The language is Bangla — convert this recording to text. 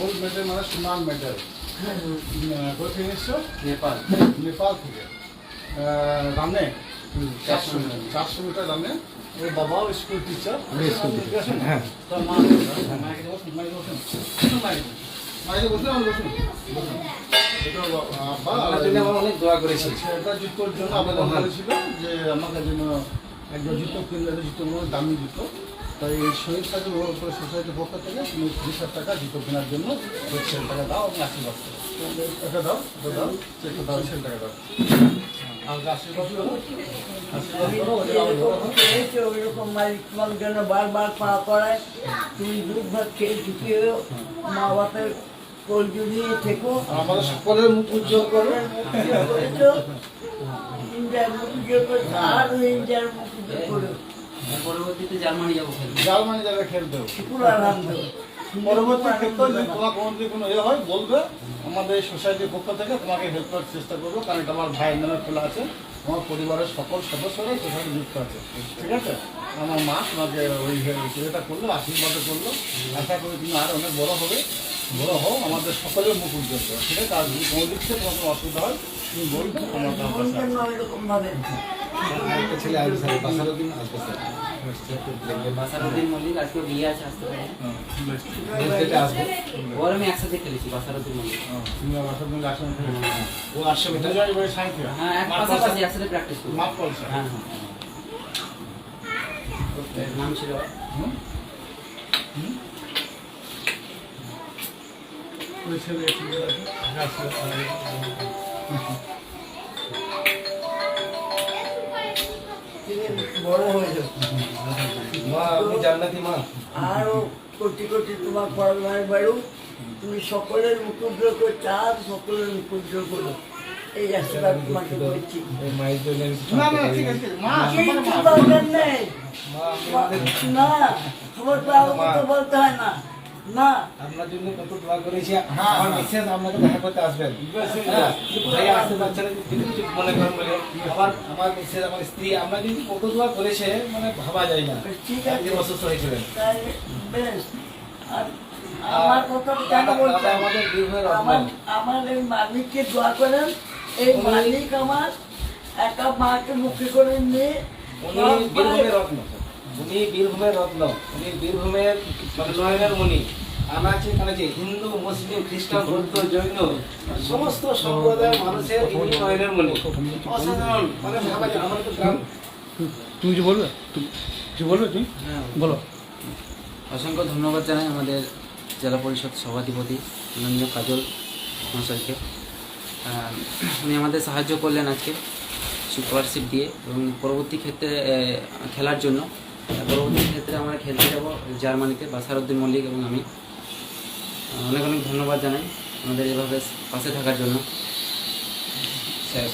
গোল্ড মেডেল মানে সোনার মেডেল। কোথা থেকে এসছো? নেপাল। নেপাল থেকে। রানে চারশো মিটার। চারশো মিটার রানে ওর বাবাও স্কুল টিচার হ্যাঁ। মাইকে বসুন মাইকে বসুন। আমি বসুন। অনেক দোয়া করেছি। সেটা জুতোর জন্য আবেদন করেছিল যে আমাকে যেন একজন জুতো কিনলে জুতো দামি জুতো। তাই এই শহীদ সাজু সোসাইটির পক্ষ থেকে তুমি হাজার টাকা জুতো কেনার জন্য সেল টাকা দাও আমি আশীর্বাদ এটা দাও দাও চেকটা দাও সেল টাকা দাও। ওইরকম মালিক তোমার জন্য বারবার পা করায় তুমি দুধ ভাত খেয়ে চুকিয়েও মা বাপের কলজু নিয়ে থেকো আমাদের সকলের মুখ উজ্জ্বল করো। ইন্ডিয়ার মুখ উজ্জ্বল করেছ আরও ইন্ডিয়ার মুখ উজ্জ্বল করো। পরবর্তীতে জার্মানি যাব খেলতে। জার্মানি যাবে আনন্দ। পরবর্তী ক্ষেত্রে তোমার কোনো যদি কোনো ইয়ে হয় বলবে আমাদের এই সোসাইটির পক্ষ থেকে তোমাকে হেল্প করার চেষ্টা করব কারণ এটা আমার ভাইয়ের নামে খোলা আছে। আমার পরিবারের সকল সদস্যরা সোসাইটি যুক্ত আছে। ঠিক আছে? আমার মা তোমাকে ওই এটা করল আশীর্বাদ করল। আশা করি তুমি আর অনেক বড় হবে। বড় হও আমাদের সকলের মুখ উজ্জ্বল করো ঠিক আছে? আর যদি কোনো দিক থেকে তোমার কোনো অসুবিধা হয় তুমি বলবে তোমার একটা ছেলে আসবে স্যার বাসারুদ্দিন আসবে স্যার। বাসারুদ্দিন মল্লিক আজকে বিয়ে আছে আসতে পারে? আসবে। ওর আমি একসাথে খেলেছি বাসারুদ্দিন মল্লিক। তুমি আমার সাথে আসেন ও আসছে মিটার যাই বাড়ি সাইকেল হ্যাঁ এক পাশাপাশি একসাথে প্র্যাকটিস করি হ্যাঁ হ্যাঁ। নাম ছিল হুম? হুম? ওই ছেলে তুমি বড় হয়ে যাও মা আপনি জান্নাতি মা আরও কোটি কোটি তোমার পড়াশোনায় বাড়ু তুমি সকলের মুখুদ্র করে চার সকলের মুখুদ্র করো। এই আশীর্বাদ তোমাকে করছি। না না ঠিক আছে মা আমার। দরকার নেই। না তো আরও কথা বলতে হয় না। না। আপনার জন্য কত দোয়া করেছি হ্যাঁ, আমার হ্যাঁ। আপনাকে দেখা করতে আসবেন। ভাই আসতে পারছে না যদি কিছু মনে করেন বলে আমার আমার মিসেস আমার স্ত্রী আমরা কিন্তু কত দোয়া করেছে মানে ভাবা যায় না। ঠিক আছে। অসুস্থ হয়েছিলেন। আর আমার কথা কেন বলছেন? আমাদের আমার আমার এই মালিককে দোয়া করেন এই মালিক আমার একা মাকে মুখে করে নিয়ে উনি রত্ন। উনি বীরভূমের রত্ন উনি বীরভূমের মানে নয়নের মণি। আমরা আছে এখানে যে হিন্দু মুসলিম খ্রিস্টান বৌদ্ধ জৈন সমস্ত সম্প্রদায়ের মানুষের ইনি নয়নের মণি। অসাধারণ মানে ভাবা যায় আমাদের তো গ্রাম। তুমি কিছু বলবে? তুমি- কিছু বলবে তুমি? বলো। অসংখ্য ধন্যবাদ জানাই আমাদের জেলা পরিষদ সভাধিপতি মাননীয় কাজল মহাশয়কে। উনি আমাদের সাহায্য করলেন আজকে স্কলারশিপ দিয়ে এবং পরবর্তী ক্ষেত্রে খেলার জন্য। পরবর্তী ক্ষেত্রে আমরা খেলতে যাব জার্মানিতে বাসারুদ্দিন মল্লিক এবং আমি। অনেক অনেক ধন্যবাদ জানাই আমাদের এভাবে পাশে থাকার জন্য। স্যার,